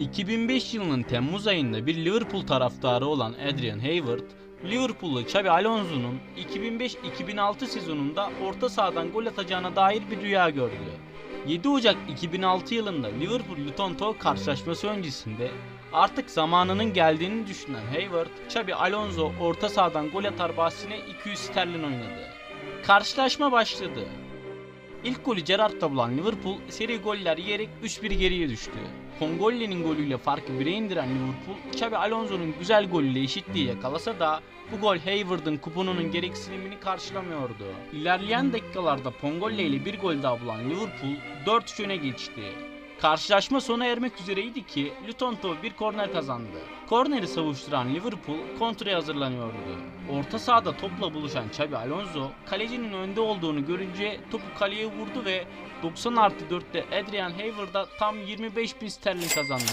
2005 yılının Temmuz ayında bir Liverpool taraftarı olan Adrian Hayward, Liverpool'lu Xabi Alonso'nun 2005-2006 sezonunda orta sahadan gol atacağına dair bir rüya gördü. 7 Ocak 2006 yılında Liverpool-Luton Town karşılaşması öncesinde artık zamanının geldiğini düşünen Hayward, Xabi Alonso orta sahadan gol atar bahsine 200 sterlin oynadı. Karşılaşma başladı. İlk golü Gerrard'da bulan Liverpool seri goller yiyerek 3-1 geriye düştü. Kongoli'nin golüyle farkı 1'e indiren Liverpool, Xabi Alonso'nun güzel golüyle eşitliği yakalasa da bu gol Hayward'ın kuponunun gereksinimini karşılamıyordu. İlerleyen dakikalarda Pongole ile bir gol daha bulan Liverpool 4-3 öne geçti. Karşılaşma sona ermek üzereydi ki Luton Town bir korner kazandı. Korneri savuşturan Liverpool kontraya hazırlanıyordu. Orta sahada topla buluşan Xabi Alonso kalecinin önde olduğunu görünce topu kaleye vurdu ve 90 artı 4'te Adrian Hayward'a tam 25 bin sterlin kazandı.